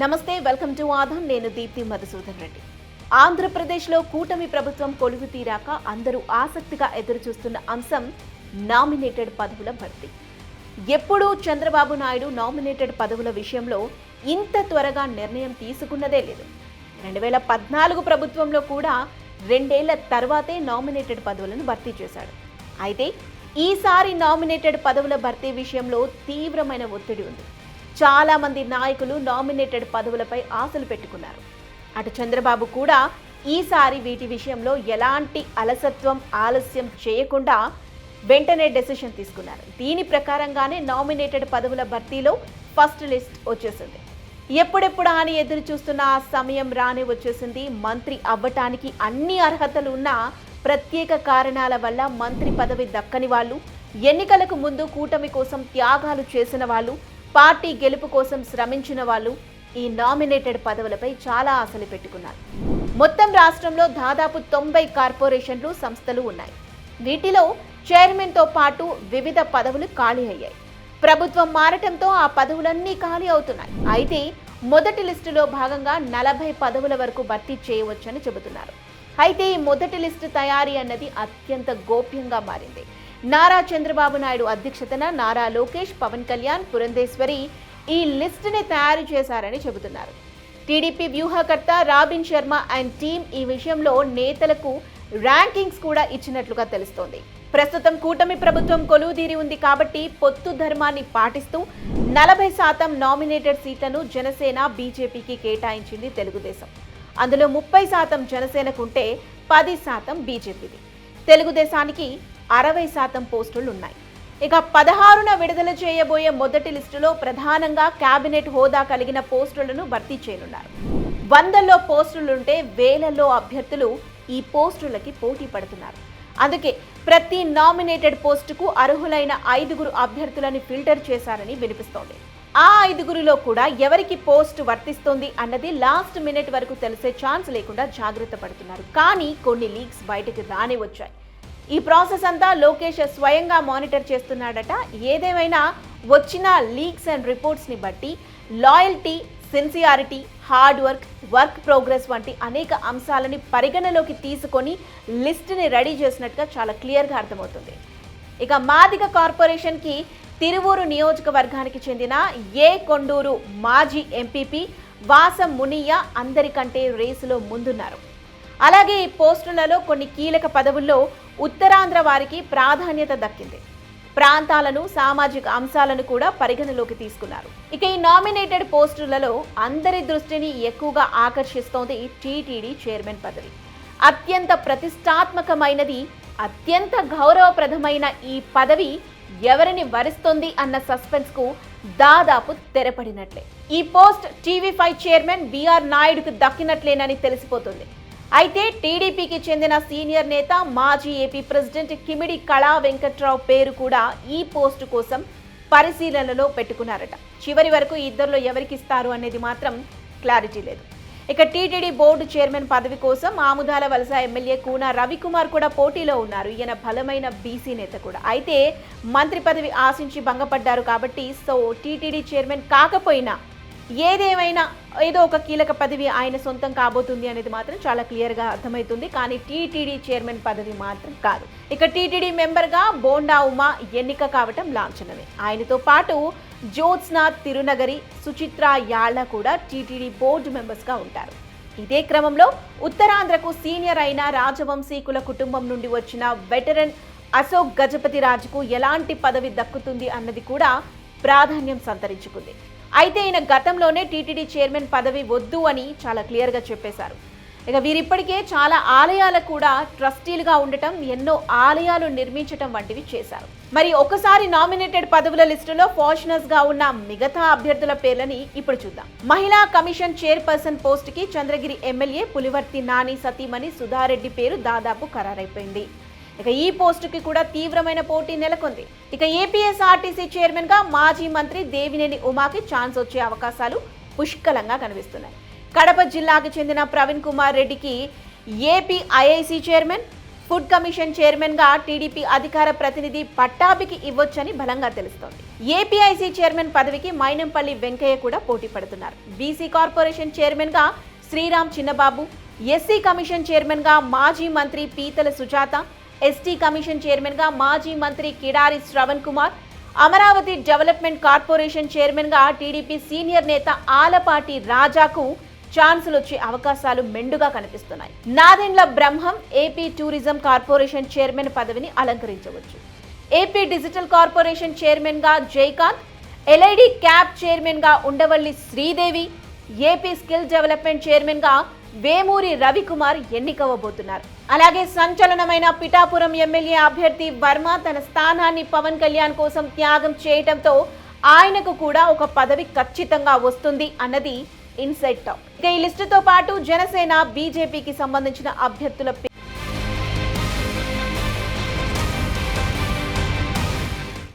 నమస్తే welcome to ఆధాన్. నేను దీప్తి మధుసూదన్ రెడ్డి. ఆంధ్రప్రదేశ్లో కూటమి ప్రభుత్వం కొలువు తీరాక అందరూ ఆసక్తిగా ఎదురుచూస్తున్న అంశం నామినేటెడ్ పదవుల భర్తీ. ఎప్పుడూ చంద్రబాబు నాయుడు నామినేటెడ్ పదవుల విషయంలో ఇంత త్వరగా నిర్ణయం తీసుకున్నదే లేదు. రెండు వేల పద్నాలుగు ప్రభుత్వంలో కూడా రెండేళ్ళ తర్వాతే నామినేటెడ్ పదవులను భర్తీ చేశాడు. అయితే ఈసారి నామినేటెడ్ పదవుల భర్తీ విషయంలో తీవ్రమైన ఒత్తిడి ఉంది. చాలామంది నాయకులు నామినేటెడ్ పదవులపై ఆశలు పెట్టుకున్నారు. అటు చంద్రబాబు కూడా ఈసారి వీటి విషయంలో ఎలాంటి అలసత్వం ఆలస్యం చేయకుండా వెంటనే డెసిషన్ తీసుకున్నారు. దీని ప్రకారంగానే నామినేటెడ్ పదవుల భర్తీలో ఫస్ట్ లిస్ట్ వచ్చేసింది. ఎప్పుడెప్పుడు అని ఎదురు చూస్తున్న ఆ సమయం రానే వచ్చేసింది. మంత్రి అవ్వటానికి అన్ని అర్హతలు ఉన్నా ప్రత్యేక కారణాల వల్ల మంత్రి పదవి దక్కని వాళ్ళు ఎన్నికలకు ముందు కూటమి కోసం త్యాగాలు చేసిన వాళ్ళు పార్టీ గెలుపు కోసం శ్రమించిన వాళ్ళు ఈ నామినేటెడ్ పదవులపై చాలా ఆశలు పెట్టుకున్నారు. మొత్తం రాష్ట్రంలో దాదాపు తొంభై కార్పొరేషన్లు సంస్థలు ఉన్నాయి. వీటిలో చైర్మన్తో పాటు వివిధ పదవులు ఖాళీ అయ్యాయి. ప్రభుత్వం మారటంతో ఆ పదవులన్నీ ఖాళీ అవుతున్నాయి. అయితే మొదటి లిస్టులో భాగంగా నలభై పదవుల వరకు భర్తీ చేయవచ్చని చెబుతున్నారు. అయితే ఈ మొదటి లిస్టు తయారీ అన్నది అత్యంత గోప్యంగా మారింది. నారా చంద్రబాబు నాయుడు అధ్యక్షతన నారా లోకేష్ పవన్ కళ్యాణ్ పురంధేశ్వరి ఈ లిస్టుని తయారు చేశారని చెబుతున్నారు. టీడీపీ వ్యూహకర్త రాబిన్ శర్మ అండ్ టీం ఈ విషయంలో నేతలకు ర్యాంకింగ్స్ కూడా ఇచ్చినట్లుగా తెలుస్తోంది. ప్రస్తుతం కూటమి ప్రభుత్వం కొలువుదీరి ఉంది కాబట్టి పొత్తు ధర్మాన్ని పాటిస్తూ నలభై శాతం నామినేటెడ్ సీట్లను జనసేన బీజేపీకి కేటాయించింది తెలుగుదేశం. అందులో ముప్పై శాతం జనసేనకుంటే పది శాతం బీజేపీది. తెలుగుదేశానికి అరవై శాతం పోస్టులు ఉన్నాయి ఇక పదహారున విడుదల చేయబోయే మొదటి లిస్టులో ప్రధానంగా కేబినెట్ హోదా కలిగిన పోస్టులను భర్తీ చేయనున్నారు. వందల్లో పోస్టులుంటే వేలల్లో అభ్యర్థులు ఈ పోస్టులకి పోటీ పడుతున్నారు. అందుకే ప్రతి నామినేటెడ్ పోస్టుకు అర్హులైన ఐదుగురు అభ్యర్థులను ఫిల్టర్ చేశారని వినిపిస్తోంది. ఆ ఐదుగురిలో కూడా ఎవరికి పోస్ట్ వర్తిస్తోంది అన్నది లాస్ట్ మినిట్ వరకు తెలిసే ఛాన్స్ లేకుండా జాగ్రత్త పడుతున్నారు. కానీ కొన్ని లీక్స్ బయటకు రానే వచ్చాయి ఈ ప్రాసెస్ అంతా లోకేష్ స్వయంగా మానిటర్ చేస్తున్నాడట. ఏదేమైనా వచ్చిన లీక్స్ అండ్ రిపోర్ట్స్ని బట్టి loyalty sincerity hard work work progress వంటి అనేక అంశాలని పరిగణలోకి తీసుకొని లిస్ట్ని రెడీ చేసినట్టుగా చాలా క్లియర్గా అర్థమవుతుంది. ఇక మాదిగ కార్పొరేషన్కి తిరువూరు నియోజకవర్గానికి చెందిన ఏ కొండూరు మాజీ ఎంపీపీ వాసం మునియ అందరికంటే రేసులో ముందున్నారు. అలాగే ఈ పోస్టులలో కొన్ని కీలక పదవుల్లో ఉత్తరాంధ్ర వారికి ప్రాధాన్యత దక్కింది. ప్రాంతాలను సామాజిక అంశాలను కూడా పరిగణలోకి తీసుకున్నారు. ఇక ఈ నామినేటెడ్ పోస్టులలో అందరి దృష్టిని ఎక్కువగా ఆకర్షిస్తోంది టీటీడీ చైర్మన్ పదవి. అత్యంత ప్రతిష్టాత్మకమైనది అత్యంత గౌరవప్రదమైన ఈ పదవి ఎవరిని వరిస్తుంది అన్న సస్పెన్స్కు దాదాపు తెరపడినట్లే. ఈ post TV five chairman B నాయుడుకు దక్కినట్లేనని తెలిసిపోతుంది. అయితే టీడీపీకి చెందిన సీనియర్ నేత మాజీ ఏపీ ప్రెసిడెంట్ కిమిడి కళా వెంకట్రావు పేరు కూడా ఈ పోస్టు కోసం పరిశీలనలో పెట్టుకున్నారట. చివరి వరకు ఇద్దరిలో ఎవరికి ఇస్తారు అనేది మాత్రం క్లారిటీ లేదు. ఇక టీటీడీ బోర్డు చైర్మన్ పదవి కోసం ఆముదాల వలస ఎమ్మెల్యే కూన రవికుమార్ కూడా పోటీలో ఉన్నారు. ఈయన బలమైన బీసీ నేత కూడా. అయితే మంత్రి పదవి ఆశించి భంగపడ్డారు కాబట్టి సో టీటీడీ చైర్మన్ కాకపోయినా ఏదేమైనా ఏదో ఒక కీలక పదవి ఆయన సొంతం కాబోతుంది అనేది మాత్రం చాలా క్లియర్గా అర్థమవుతుంది. కానీ టీటీడీ చైర్మన్ పదవి మాత్రం కాదు. ఇక టీటీడీ మెంబర్గా బోండా ఉమా ఎన్నిక కావటం లాంఛనమే. ఆయనతో పాటు జ్యోత్స్నా తిరునగరి సుచిత్ర యాళ్ళ కూడా టీటీడీ బోర్డు మెంబర్స్గా ఉంటారు. ఇదే క్రమంలో ఉత్తరాంధ్రకు సీనియర్ అయిన రాజవంశీకుల కుటుంబం నుండి వచ్చిన వెటరన్ అశోక్ గజపతి రాజుకు ఎలాంటి పదవి దక్కుతుంది అన్నది కూడా ప్రాధాన్యం సంతరించుకుంది. అయితే ఈయన గతంలోనే టీటీడీ చైర్మన్ పదవి వద్దు అని చాలా క్లియర్గా చెప్పేశారు. ఇక వీరిప్పటికే చాలా ఆలయాలకు కూడా ట్రస్టీలుగా ఉండటం ఎన్నో ఆలయాలు నిర్మించటం వంటివి చేశారు. మరి ఒకసారి నామినేటెడ్ పదవుల లిస్టులో ఫార్చునర్స్గా ఉన్న మిగతా అభ్యర్థుల పేర్లని ఇప్పుడు చూద్దాం. మహిళా కమిషన్ చైర్పర్సన్ పోస్ట్కి చంద్రగిరి ఎమ్మెల్యే పులివర్తి నాని సతీమణి సుధారెడ్డి పేరు దాదాపు ఖరారైపోయింది. ఇక ఈ పోస్టుకి కూడా తీవ్రమైన పోటీ నెలకొంది. ఇక ఏపీఎస్ఆర్టీసీ చైర్మన్గా మాజీ మంత్రి దేవినేని ఉమాకి ఛాన్స్ వచ్చే అవకాశాలు పుష్కలంగా కనిపిస్తున్నాయి. కడప జిల్లాకు చెందిన ప్రవీణ్ కుమార్ రెడ్డికి AP IIC chairman food commission చైర్మన్గా టీడీపీ అధికార ప్రతినిధి పట్టాభికి ఇవ్వొచ్చని బలంగా తెలుస్తోంది. ఏపీఐసీ చైర్మన్ పదవికి మైనంపల్లి వెంకయ్య కూడా పోటీ పడుతున్నారు. బీసీ కార్పొరేషన్ చైర్మన్గా శ్రీరామ్ చిన్నబాబు ఎస్సీ కమిషన్ చైర్మన్గా మాజీ మంత్రి పీతల సుజాత ఎస్టీ కమిషన్ చైర్మన్గా మాజీ మంత్రి కిడారి శ్రవణ్ కుమార్ అమరావతి డెవలప్మెంట్ కార్పొరేషన్ చైర్మన్గా టీడీపీ సీనియర్ నేత ఆలపాటి రాజాకు ఛాన్సులు వచ్చే అవకాశాలు మెండుగా కనిపిస్తున్నాయి. Nadendla Brahmam AP tourism corporation chairman పదవిని అలంకరించవచ్చు. ఏపీ డిజిటల్ కార్పొరేషన్ చైర్మన్గా జైకాంత్ ఎల్ఐడి క్యాబ్ చైర్మన్గా Undavalli Sridevi AP skill development చైర్మన్గా వేమూరి రవికుమార్ ఎన్నికవబోతున్నారు అలాగే సంచలనమైన పిఠాపురం ఎమ్మెల్యే అభ్యర్థి వర్మ తన స్థానాన్ని పవన్ కళ్యాణ్ కోసం త్యాగం చేయటంతో ఆయనకు కూడా ఒక పదవి ఖచ్చితంగా వస్తుంది అన్నది ఇన్సైడ్ టాక్. ఇక ఈ లిస్టుతో పాటు జనసేన బీజేపీకి సంబంధించిన అభ్యర్థుల